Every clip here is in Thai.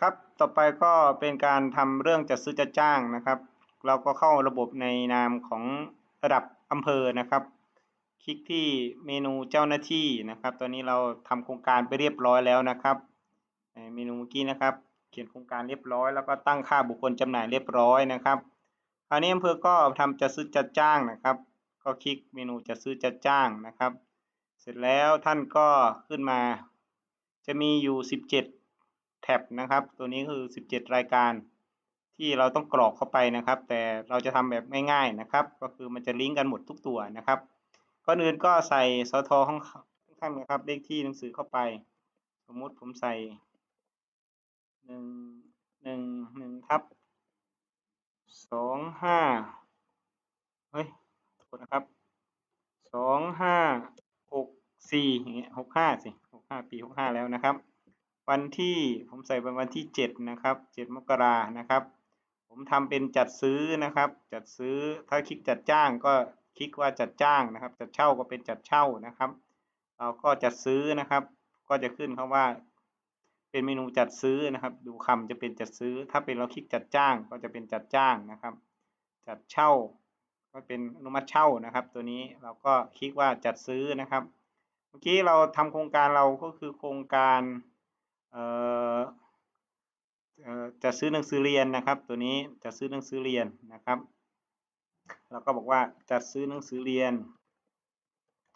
ครับ ต่อไปก็เป็นการทำเรื่องจัดซื้อจัดจ้างนะครับ เราก็เข้าระบบในนามของระดับอำเภอนะครับ คลิกที่เมนูเจ้าหน้าที่นะครับ ตอนนี้เราทำโครงการไปเรียบร้อยแล้วนะครับเมนูเมื่อกี้นะครับ เขียนโครงการเรียบร้อย แล้วก็ตั้งค่าบุคคลจำหน่ายเรียบร้อยนะครับคราวนี้อำเภอก็ทำจัดซื้อจัดจ้างนะครับ ก็คลิกเมนูจัดซื้อจัดจ้างนะครับ เสร็จแล้วท่านก็ขึ้นมาจะมีอยู่ 17 แท็บนะครับ ตัวนี้คือ 17 รายการ ที่เราต้องกรอกเข้าไปนะครับ แต่เราจะทำแบบง่ายๆนะครับ ก็คือมันจะลิงก์กันหมดทุกตัวนะครับก่อนอื่นก็ใส่สทข้างข้างนะครับ เลขที่หนังสือเข้าไป สมมุติผมใส่หนึ่งหนึ่งหนึ่งทับสองห้าเฮ้ยโทษนะครับสองห้าหกสี่อย่างเงี้ยหกห้าสิหกห้าปีหกห้าแล้วนะครับ วันที่ผมใส่เป็นวันที่เจ็ดนะครับเจ็ดมกรานะครับ ผมทำเป็นจัดซื้อนะครับ จัดซื้อถ้าคลิกจัดจ้างก็คลิกว่าจัดจ้างนะครับ จัดเช่าก็เป็นจัดเช่านะครับ เราก็จัดซื้อนะครับ ก็จะขึ้นคำว่า เป็นเมนูจัดซื้อนะครับ ดูคำจะเป็นจัดซื้อ ถ้าเป็นเราคลิกจัดจ้างก็จะเป็นจัดจ้างนะครับ จัดเช่าก็เป็นอนุมัติเช่านะครับ ตัวนี้เราก็คลิกว่าจัดซื้อนะครับ เมื่อกี้เราทำโครงการเราก็คือโครงการ จะซื้อหนังสือเรียนนะครับ ตัวนี้จะซื้อหนังสือเรียนนะครับเราก็บอกว่าจัดซื้อหนังสือเรียน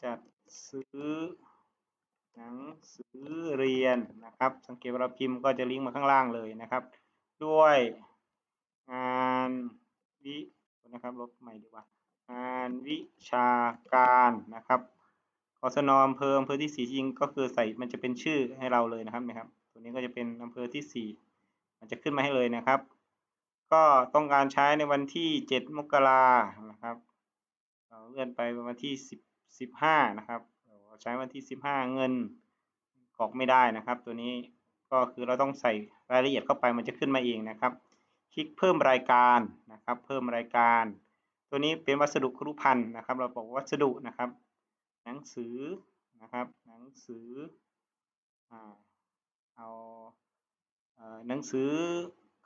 จัดซื้อหนังสือเรียนนะครับ สังเกตเวลาพิมพ์ก็จะลิงก์มาข้างล่างเลยนะครับ ด้วยงานวินะครับลบใหม่ดีกว่างานวิชาการนะครับกศนอำเภออำเภอที่สี่จริงก็คือใส่มันจะเป็นชื่อให้เราเลยนะครับนะครับ ตัวนี้ก็จะเป็นอำเภอที่สี่มันจะขึ้นมาให้เลยนะครับ ก็ต้องการใช้ในวันที่เจ็ดมกรานะครับเราเลื่อนไปวันที่สิบสิบห้านะครับเราใช้วันที่สิบห้าเงินกรอกไม่ได้นะครับ ตัวนี้ก็คือเราต้องใส่รายละเอียดเข้าไปมันจะขึ้นมาเองนะครับ คลิกเพิ่มรายการนะครับ เพิ่มรายการ ตัวนี้เป็นวัสดุครุพันธ์นะครับ เราบอกวัสดุนะครับ หนังสือนะครับ หนังสืออ่า เอาหนังสือ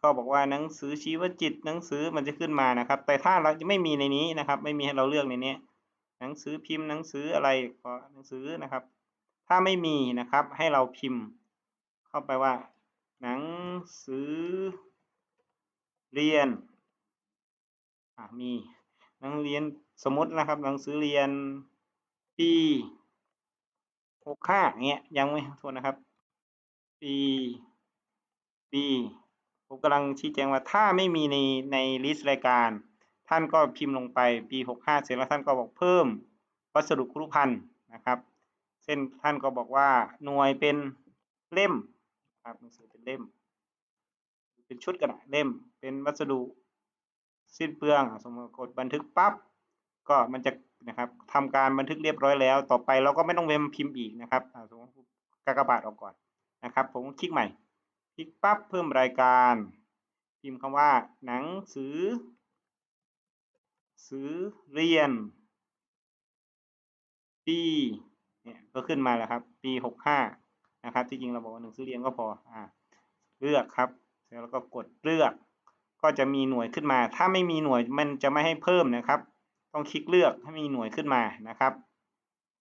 ก็บอกว่าหนังสือชีวจิต หนังสือมันจะขึ้นมานะครับ แต่ถ้าเราจะไม่มีในนี้นะครับ ไม่มีให้เราเลือกในนี้หนังสือพิมพ์หนังสืออะไรก็หนังสือนะครับ ถ้าไม่มีนะครับให้เราพิมพ์ เข้าไปว่า หนังสือเรียนมีหนังเรียนสมมตินะครับ หนังสือเรียนปีหกห้าเงี้ยยังไม่โทษนะครับ ปีปีผมกำลังชี้แจงว่าถ้าไม่มีในในลิสต์รายการ ท่านก็พิมพ์ลงไปปีหกห้าเสร็จแล้วท่านก็บอกเพิ่มวัสดุครุพันธ์นะครับ เส้นท่านก็บอกว่าหน่วยเป็นเล่มครับหนังสือเป็นเล่ม เป็นชุดกระดาษเล่ม เป็นวัสดุสิ้นเปลือง สมมติกดบันทึกปั๊บก็มันจะนะครับทำการบันทึกเรียบร้อยแล้ว ต่อไปเราก็ไม่ต้องเวมพิมพ์อีกนะครับสมมติกากบาทออกก่อน นะครับ ผมคลิกใหม่คลิกปั๊บเพิ่มรายการพิมพ์คำว่า หนังสือ สือเรียน ปีเนี่ยก็ขึ้นมาแล้วครับ ปีหกห้านะครับที่จริงเราบอกว่าหนังสือเรียนก็พออ่าเลือกครับเสร็จแล้วก็กดเลือก ก็จะมีหน่วยขึ้นมา ถ้าไม่มีหน่วยมันจะไม่ให้เพิ่มนะครับ ต้องคลิกเลือกให้มีหน่วยขึ้นมานะครับ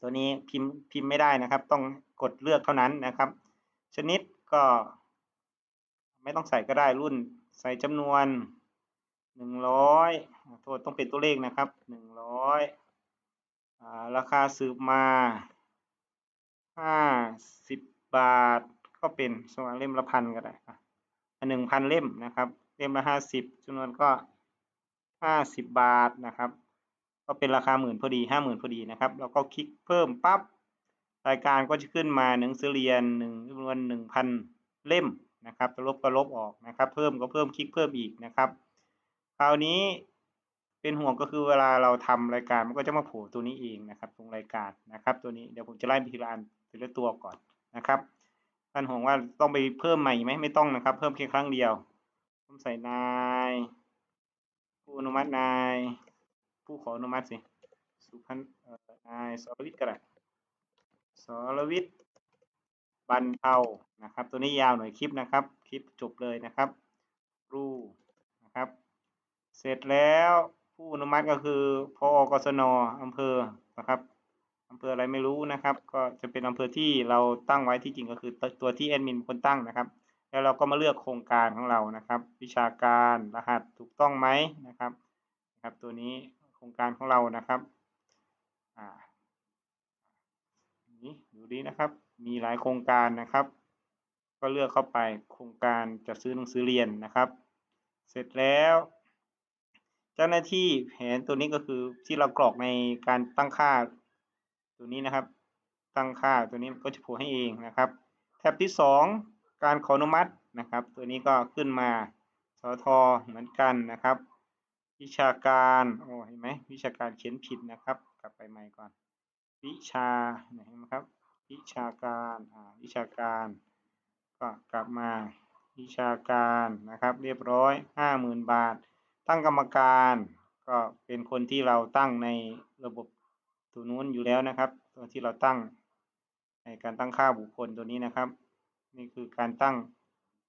ตัวนี้พิมพ์พิมพ์ไม่ได้นะครับ ต้องกดเลือกเท่านั้นนะครับ ชนิดก็ ไม่ต้องใส่ก็ได้รุ่น ใส่จำนวนหนึ่งร้อยโทษต้องเป็นตัวเลขนะครับหนึ่งร้อยราคาสืบมาห้าสิบบาท ก็เป็นสมมติเล่มละพันก็ได้หนึ่งพันเล่มนะครับ เล่มละห้าสิบจำนวนก็ห้าสิบบาทนะครับ ก็เป็นราคาหมื่นพอดีห้าหมื่นพอดีนะครับ แล้วก็คลิกเพิ่มปั๊บ รายการก็จะขึ้นมาหนังสือเรียนหนึ่งจำนวนหนึ่งพันเล่มนะครับจะลบก็ลบออกนะครับ เพิ่มก็เพิ่มคลิกเพิ่มอีกนะครับ คราวนี้เป็นห่วงก็คือเวลาเราทำรายการมันก็จะมาโผล่ตัวนี้เองนะครับ ตรงรายการนะครับ ตัวนี้เดี๋ยวผมจะไล่ไปทีละอันทีละตัวก่อนนะครับท่านห่วงว่าต้องไปเพิ่มใหม่ไหมไม่ต้องนะครับ เพิ่มแค่ครั้งเดียวผมใส่นายผู้อนุมัตินาย ผู้ขออนุมัติสิสุพันนายสรวิทย์ก็ได้ สรวิทย์บบรรเทานะครับ ตัวนี้ยาวหน่อยคลิปนะครับ คลิปจบเลยนะครับ รูนะครับ เสร็จแล้วผู้อนุมัติก็คือพอกศนอำเภอนะครับอำเภออะไรไม่รู้นะครับ ก็จะเป็นอำเภอที่เราตั้งไว้ที่จริงก็คือตัวที่แอดมินเป็นคนตั้งนะครับ แล้วเราก็มาเลือกโครงการของเรานะครับ วิชาการรหัสถูกต้องไหมนะครับนะครับตัวนี้โครงการของเรานะครับอ่า นี่ดูดีนะครับ มีหลายโครงการนะครับ ก็เลือกเข้าไปโครงการจัดซื้อหนังสือเรียนนะครับ เสร็จแล้ว เจ้าหน้าที่แผนตัวนี้ก็คือที่เรากรอกในการตั้งค่าตัวนี้นะครับ ตั้งค่าตัวนี้ก็จะโผล่ให้เองนะครับ แท็บที่ 2 การขออนุมัตินะครับ ตัวนี้ก็ขึ้นมาสทเหมือนกันนะครับ วิชาการโอ้เห็นไหมวิชาการเขียนผิดนะครับ กลับไปใหม่ก่อน วิชาเห็นไหมครับ วิชาการอ่าวิชาการ ก็กลับมาวิชาการนะครับเรียบร้อยห้าหมื่นบาท ตั้งกรรมการก็เป็นคนที่เราตั้งในระบบตัวนู้นอยู่แล้วนะครับ ตัวที่เราตั้งในการตั้งค่าบุคคลตัวนี้นะครับ นี่คือการตั้ง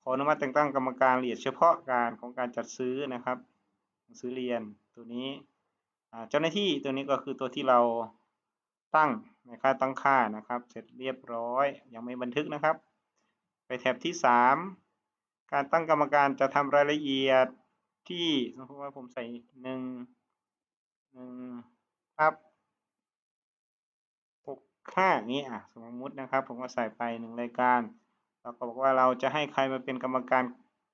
ขออนุมัติแต่งตั้งกรรมการละเอียดเฉพาะการของการจัดซื้อนะครับหนังสือเรียนตัวนี้อ่าเจ้าหน้าที่ตัวนี้ก็คือตัวที่เรา ตั้งในค่าตั้งค่านะครับ เสร็จเรียบร้อย ยังไม่บันทึกนะครับ ไปแถบที่สามการตั้งกรรมการจะทำรายละเอียดที่สมมติว่าผมใส่หนึ่งหนึ่งครับหกห้านี้อะสมมุตินะครับ ผมก็ใส่ไปหนึ่งรายการแล้วก็บอกว่าเราจะให้ใครมาเป็นกรรมการ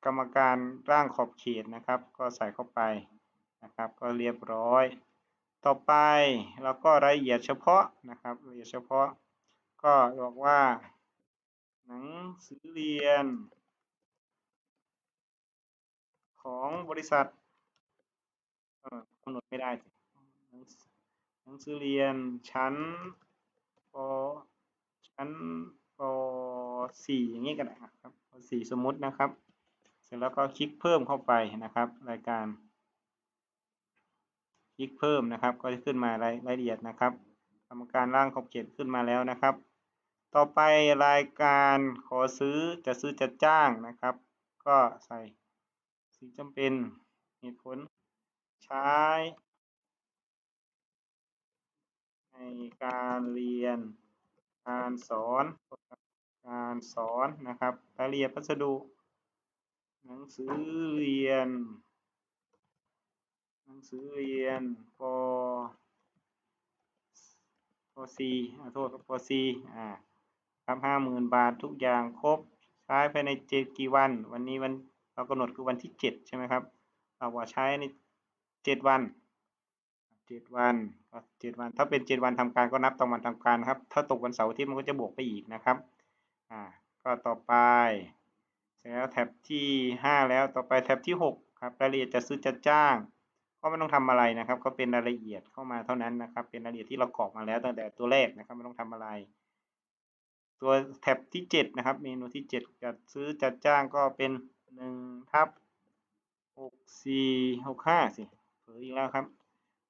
กรรมการร่างขอบเขตนะครับ ก็ใส่เข้าไปนะครับ ก็เรียบร้อย ต่อไปเราก็รายละเอียดเฉพาะนะครับรายละเอียดเฉพาะ ก็บอกว่า หนังสือเรียน ของบริษัทกำหนดไม่ได้หนังสือหนังสือเรียนชั้นปชั้นปสี่อย่างนี้ก็ได้ครับปสี่สมมตินะครับ เสร็จแล้วก็คลิกเพิ่มเข้าไปนะครับ รายการ ลิกเพิ่มนะครับ ก็จะขึ้นมารายรายละเอียดนะครับกรรมการร่างขอบเขตขึ้นมาแล้วนะครับ ต่อไปรายการขอซื้อจะซื้อจะจ้างนะครับ ก็ใส่สิ่งจำเป็นเหตุผลใช้ ในการเรียนการสอนการสอนนะครับรายละเอียดพัสดุ หนังสือเรียน หนังสือเรียนปปสี่อโทษครับปสี่อ่าครับห้าหมื่นบาททุกอย่างครบใช้ภายในเจ็ดกี่วัน วันนี้วันเรากำหนดคือวันที่เจ็ดใช่ไหมครับ เราว่าใช้ในเจ็ดวันเจ็ดวันก็เจ็ดวัน ถ้าเป็นเจ็ดวันทำการก็นับตามวันทำการครับ ถ้าตกวันเสาร์อาทิตย์มันก็จะบวกไปอีกนะครับ อ่า ก็ต่อไป เสร็จแล้วแท็บที่ห้าแล้วต่อไปแท็บที่หกครับรายละเอียดจะซื้อจะจ้าง ก็ไม่ต้องทำอะไรนะครับ ก็เป็นรายละเอียดเข้ามาเท่านั้นนะครับ เป็นรายละเอียดที่เรากรอกมาแล้วตั้งแต่ตัวแรกนะครับไม่ต้องทำอะไร ตัวแท็บที่เจ็ดนะครับ เมนูที่เจ็ดจัดซื้อจัดจ้างก็เป็นหนึ่งทับหกสี่หกห้าสิเผลออีกแล้วครับ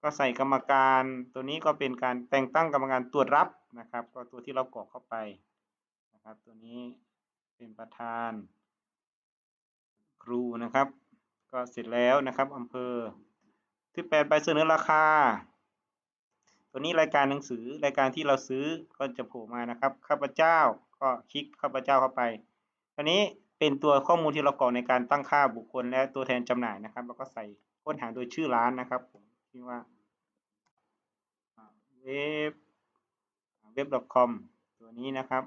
ก็ใส่กรรมการตัวนี้ก็เป็นการแต่งตั้งกรรมการตรวจรับนะครับ ก็ตัวที่เรากรอกเข้าไปนะครับ ตัวนี้เป็นประธาน ครูนะครับ ก็เสร็จแล้วนะครับอำเภอ ที่แปดใบเสนอราคา ตัวนี้รายการหนังสือรายการที่เราซื้อก็จะโผล่มานะครับข้าพเจ้าก็คลิกข้าพเจ้าเข้าไปตัวนี้เป็นตัวข้อมูลที่เรากรอกในการตั้งค่าบุคคลและตัวแทนจำหน่ายนะครับแล้วก็ใส่ค้นหาโดยชื่อร้านนะครับผมที่ว่าเว็บเว็บ .com ตัวนี้นะครับ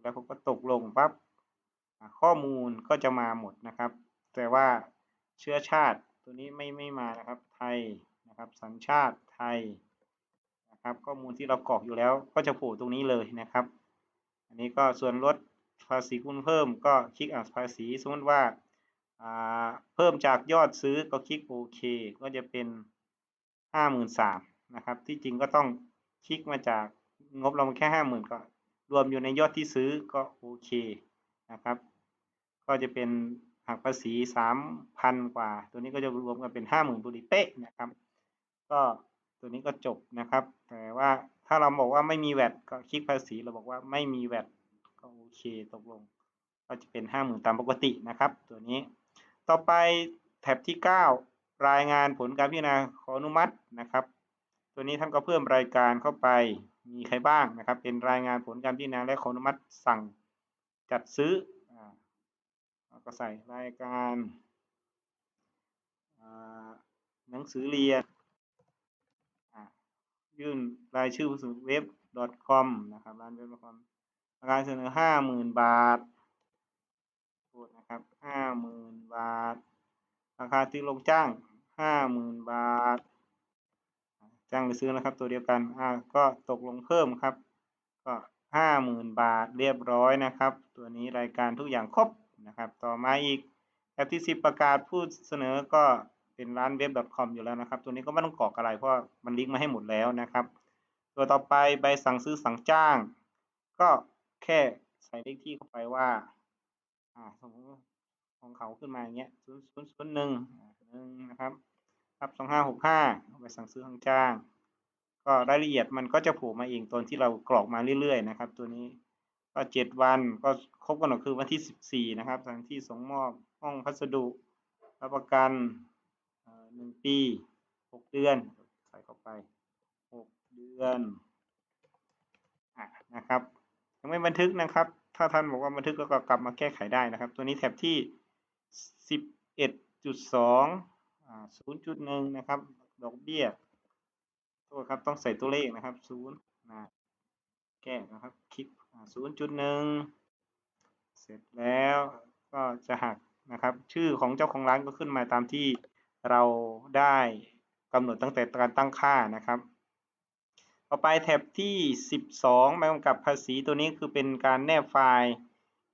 แล้วผมก็ตกลงปั๊บข้อมูลก็จะมาหมดนะครับ แต่ว่าเชื้อชาติ ตัวนี้ไม่ไม่มานะครับไทยนะครับ สัญชาติไทยนะครับข้อมูลที่เรากรอกอยู่แล้วก็จะโผล่ตรงนี้เลยนะครับ อันนี้ก็ส่วนลดภาษีคุณเพิ่มก็คลิกอ่านภาษีสมมติว่าเพิ่มจากยอดซื้อก็คลิกโอเคก็จะเป็นห้าหมื่นสามนะครับ ที่จริงก็ต้องคลิกมาจากงบเราแค่ห้าหมื่นก็ รวมอยู่ในยอดที่ซื้อก็โอเคนะครับ ก็จะเป็น หักภาษีสามพันกว่า ตัวนี้ก็จะรวมกันเป็นห้าหมื่นบุรีเป๊ะนะครับ ก็ตัวนี้ก็จบนะครับ แต่ว่าถ้าเราบอกว่าไม่มีแวดก็คลิกภาษีเราบอกว่าไม่มีแวดก็โอเคตกลง ก็จะเป็นห้าหมื่นตามปกตินะครับ ตัวนี้ ต่อไปแท็บที่เก้ารายงานผลการพิจารณาขออนุมัตินะครับ ตัวนี้ท่านก็เพิ่มรายการเข้าไปมีใครบ้างนะครับ เป็นรายงานผลการพิจารณาและขออนุมัติสั่งจัดซื้อ ก็ใส่รายการหนังสือเรียนยื่นรายชื่อผู้สมัครเว็บ .com นะครับร้านเว็บ .com ราคาเสนอห้าหมื่นบาทโทษนะครับห้าหมื่นบาท ราคาที่ลงจ้างห้าหมื่นบาท จ้างหรือซื้อนะครับ ตัวเดียวกันอ่าก็ตกลงเพิ่มครับ ก็ห้าหมื่นบาทเรียบร้อยนะครับ ตัวนี้รายการทุกอย่างครบ นะครับ ต่อมาอีกแอปที่สิบประกาศผู้เสนอก็เป็นร้านเว็บ .com อยู่แล้วนะครับ ตัวนี้ก็ไม่ต้องกรอกอะไรเพราะมันลิงก์มาให้หมดแล้วนะครับ ตัวต่อไปใบสั่งซื้อสั่งจ้าง ก็แค่ใส่เลขที่เข้าไปว่าอ่าสมมติของเขาขึ้นมาอย่างเงี้ยศูนย์ศูนย์ศูนย์หนึ่งหนึ่งนะครับครับสองห้าหกห้าไปสั่งซื้อสั่งจ้าง ก็รายละเอียดมันก็จะผล่มาเองตอนที่เรากรอกมาเรื่อยๆนะครับ ตัวนี้ ก็เจ็ดวันก็ครบกำหนดคือวันที่สิบสี่นะครับสถานที่ส่งมอบห้องพัสดุรับประกันหนึ่งปีหกเดือนใส่เข้าไปหกเดือนอะนะครับ ยังไม่บันทึกนะครับ ถ้าท่านบอกว่าบันทึกก็กลับมาแก้ไขได้นะครับ ตัวนี้แถบที่สิบเอ็ดจุดสองศูนย์จุดหนึ่งนะครับ ดอกเบี้ยโทษครับต้องใส่ตัวเลขนะครับศูนย์นะแก้นะครับคลิก ศูนย์จุดหนึ่งเสร็จแล้วก็จะหักนะครับ ชื่อของเจ้าของร้านก็ขึ้นมาตามที่เราได้กำหนดตั้งแต่การตั้งค่านะครับ ต่อไปแท็บที่สิบสองใบกำกับภาษีตัวนี้คือเป็นการแนบไฟล์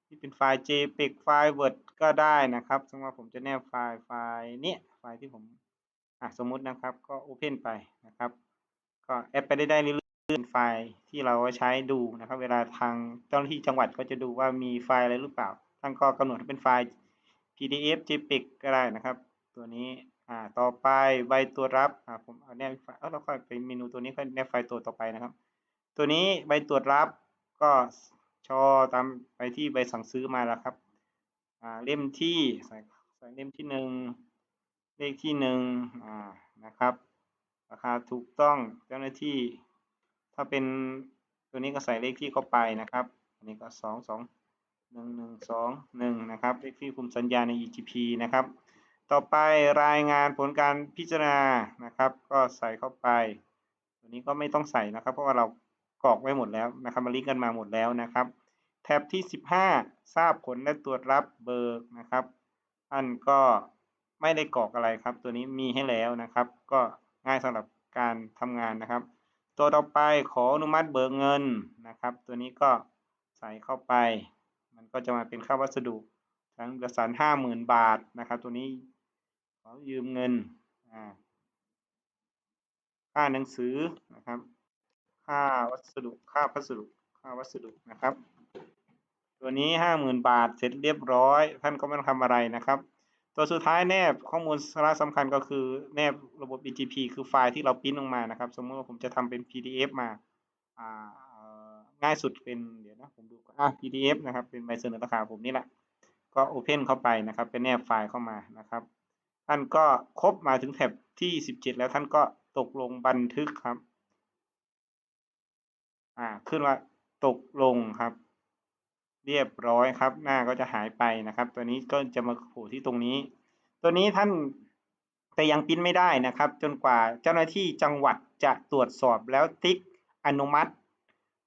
ที่เป็นไฟล์ JPEG ไฟล์ Word ก็ได้นะครับสมมติผมจะแนบไฟล์ไฟล์เนี้ยไฟล์ที่ผมอะสมมุตินะครับก็ Open ไปนะครับ ก็แอปไปได้ได้เรื่อย ๆไฟล์ที่เราใช้ดูนะครับ เวลาทางเจ้าหน้าที่จังหวัดก็จะดูว่ามีไฟล์อะไรหรือเปล่าท่านก็กำหนดให้เป็นไฟล์ PDF JPEG ก็ได้นะครับ ตัวนี้อ่าต่อไปใบตัวรับอ่าผมเอาแนบไฟล์เออเราค่อยไปเมนูตัวนี้ค่อยแนบไฟล์ตัวต่อไปนะครับ ตัวนี้ใบตรวจรับก็ชอตามไปที่ใบสั่งซื้อมาแล้วครับอ่าเล่มที่ใส่ใส่เล่มที่หนึ่งเลขที่หนึ่งอ่านะครับราคาถูกต้องเจ้าหน้าที่ ถ้าเป็นตัวนี้ก็ใส่เลขที่เข้าไปนะครับ อันนี้ก็สองสองหนึ่งหนึ่งสองหนึ่งนะครับ เลขที่คุมสัญญาใน EGP นะครับ ต่อไปรายงานผลการพิจารณานะครับ ก็ใส่เข้าไป ตัวนี้ก็ไม่ต้องใส่นะครับ เพราะว่าเรากรอกไว้หมดแล้วนะครับมาลิงก์กันมาหมดแล้วนะครับ แท็บที่ 15 ทราบผลและตรวจรับเบิกนะครับท่านก็ไม่ได้กรอกอะไรครับ ตัวนี้มีให้แล้วนะครับ ก็ง่ายสำหรับการทำงานนะครับ ตัวต่อไปขออนุมัติเบิกเงินนะครับ ตัวนี้ก็ใส่เข้าไป มันก็จะมาเป็นค่าวัสดุทั้งเอกสารห้าหมื่นบาทนะครับ ตัวนี้ขอยืมเงินค่าหนังสือนะครับ ค่าวัสดุค่าพัสดุค่าวัสดุนะครับ ตัวนี้ห้าหมื่นบาทเสร็จเรียบร้อย ท่านก็ไม่ต้องทำอะไรนะครับ ตัวสุดท้ายแนบข้อมูลสาระสำคัญก็คือแนบระบบ BGP คือไฟล์ที่เราปริ้นออกมานะครับ สมมติว่าผมจะทำเป็น PDF มาอ่าง่ายสุดเป็นเดี๋ยวนะผมดูอะ PDF นะครับ เป็นใบเสนอราคาผมนี่แหละ ก็ Open เข้าไปนะครับ เป็นแนบไฟล์เข้ามานะครับ ท่านก็ครบมาถึงแท็บที่ 17 แล้วท่านก็ตกลงบันทึกครับ อ่าขึ้นว่าตกลงครับ เรียบร้อยครับ หน้าก็จะหายไปนะครับ ตัวนี้ก็จะมาโผล่ที่ตรงนี้ ตัวนี้ท่านแต่ยังปริ้นไม่ได้นะครับ จนกว่าเจ้าหน้าที่จังหวัดจะตรวจสอบแล้วติ๊กอนุมัติ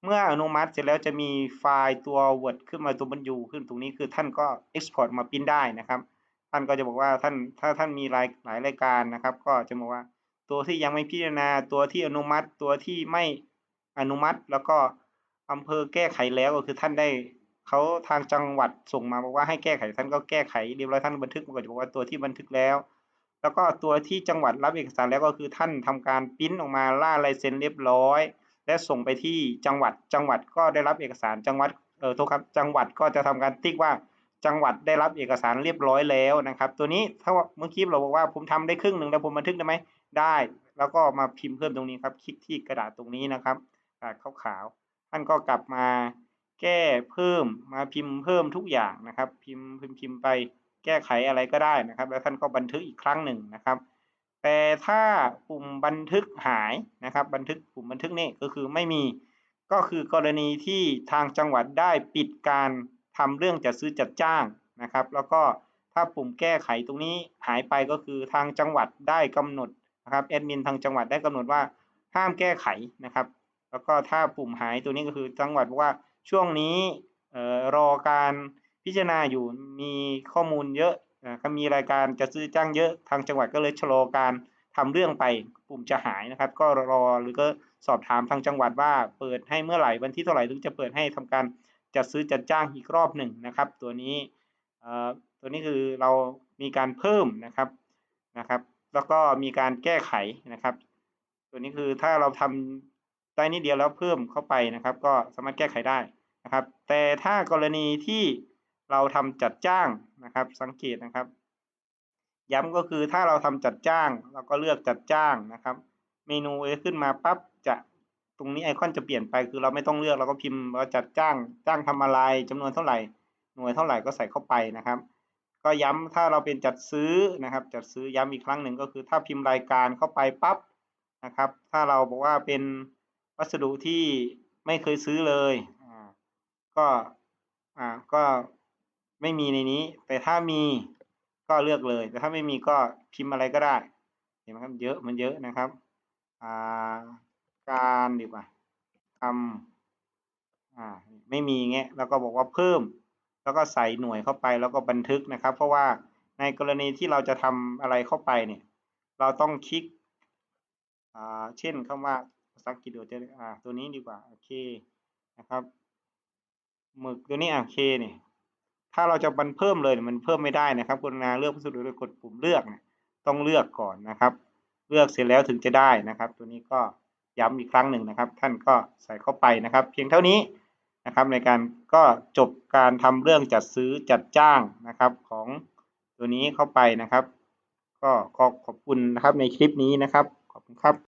เมื่ออนุมัติเสร็จแล้วจะมีไฟล์ตัว Word ขึ้นมาตัวบรรยูขึ้นตรงนี้คือท่านก็ Export มาปริ้นได้นะครับ ท่านก็จะบอกว่าท่านถ้าท่านมีหลายหลายรายการนะครับ ก็จะบอกว่าตัวที่ยังไม่พิจารณาตัวที่อนุมัติตัวที่ไม่อนุมัติแล้วก็อำเภอแก้ไขแล้วก็คือท่านได้ เขาทางจังหวัดส่งมาบอกว่าให้แก้ไขท่านก็แก้ไขเรียบร้อยท่านบันทึกมันก็จะบอกว่าตัวที่บันทึกแล้ว แล้วก็ตัวที่จังหวัดรับเอกสารแล้วก็คือท่านทำการปริ้นออกมาล่าลายเซ็นเรียบร้อย และส่งไปที่จังหวัดจังหวัดก็ได้รับเอกสารจังหวัดเออโทษครับจังหวัดก็จะทำการติ๊กว่าจังหวัดได้รับเอกสารเรียบร้อยแล้วนะครับ ตัวนี้ถ้าเมื่อกี้เราบอกว่าผมทำได้ครึ่งหนึ่งแล้วผมบันทึกได้ไหมได้ แล้วก็มาพิมพ์เพิ่มตรงนี้ครับ คลิกที่กระดาษตรงนี้นะครับกระดาษขาวๆท่านก็กลับมา แก้เพิ่มมาพิมพ์เพิ่มทุกอย่างนะครับ พิมพ์พิมพ์พิมพ์ไปแก้ไขอะไรก็ได้นะครับ แล้วท่านก็บันทึกอีกครั้งหนึ่งนะครับ แต่ถ้าปุ่มบันทึกหายนะครับ บันทึกปุ่มบันทึกนี่ก็คือไม่มีก็คือกรณีที่ทางจังหวัดได้ปิดการทำเรื่องจัดซื้อจัดจ้างนะครับ แล้วก็ถ้าปุ่มแก้ไขตรงนี้หายไปก็คือทางจังหวัดได้กำหนดนะครับแอดมินทางจังหวัดได้กำหนดว่าห้ามแก้ไขนะครับ แล้วก็ถ้าปุ่มหายตัวนี้ก็คือจังหวัดบอกว่า ช่วงนี้รอการพิจารณาอยู่มีข้อมูลเยอะนะครับมีรายการจะซื้อจ้างเยอะทางจังหวัดก็เลยชะลอการทำเรื่องไปปุ่มจะหายนะครับ ก็รอหรือก็สอบถามทางจังหวัดว่าเปิดให้เมื่อไหร่วันที่เท่าไหร่ถึงจะเปิดให้ทำการจัดซื้อจัดจ้างอีกรอบหนึ่งนะครับ ตัวนี้ตัวนี้คือเรามีการเพิ่มนะครับนะครับ แล้วก็มีการแก้ไขนะครับ ตัวนี้คือถ้าเราทำ ได้นิดเดียวแล้วเพิ่มเข้าไปนะครับ ก็สามารถแก้ไขได้นะครับ แต่ถ้ากรณีที่เราทำจัดจ้างนะครับ สังเกตนะครับ ย้ำก็คือถ้าเราทำจัดจ้าง เราก็เลือกจัดจ้างนะครับ เมนูขึ้นมาปั๊บจะตรงนี้ไอคอนจะเปลี่ยนไปคือเราไม่ต้องเลือกเราก็พิมพ์ว่าจัดจ้าง จ้างทำอะไรจำนวนเท่าไหร่ หน่วยเท่าไหร่ก็ใส่เข้าไปนะครับ ก็ย้ำถ้าเราเป็นจัดซื้อนะครับ จัดซื้อย้ำอีกครั้งหนึ่งก็คือถ้าพิมพ์รายการเข้าไปปั๊บนะครับ ถ้าเราบอกว่าเป็น วัสดุที่ไม่เคยซื้อเลยก็อ่าก็ไม่มีในนี้ แต่ถ้ามีก็เลือกเลย แต่ถ้าไม่มีก็พิมพ์อะไรก็ได้เห็นไหมครับเยอะมันเยอะนะครับอ่าการดีกว่าทำอ่าไม่มีเงี้ยแล้วก็บอกว่าเพิ่ม แล้วก็ใส่หน่วยเข้าไปแล้วก็บันทึกนะครับ เพราะว่าในกรณีที่เราจะทำอะไรเข้าไปเนี่ย เราต้องคลิกอ่าเช่นคำว่า ภาษาอังกฤษเดี๋ยวจะอ่าตัวนี้ดีกว่าโอเคนะครับหมึกตัวนี้อะโอเคเนี่ยถ้าเราจะบันเพิ่มเลยมันเพิ่มไม่ได้นะครับกรุณาเลือกพัสดุโดยกดปุ่มเลือกเนี่ยต้องเลือกก่อนนะครับ เลือกเสร็จแล้วถึงจะได้นะครับ ตัวนี้ก็ย้ำอีกครั้งหนึ่งนะครับ ท่านก็ใส่เข้าไปนะครับ เพียงเท่านี้นะครับ ในการก็จบการทำเรื่องจัดซื้อจัดจ้างนะครับของตัวนี้เข้าไปนะครับ ก็ขอขอบคุณนะครับในคลิปนี้นะครับขอบคุณครับ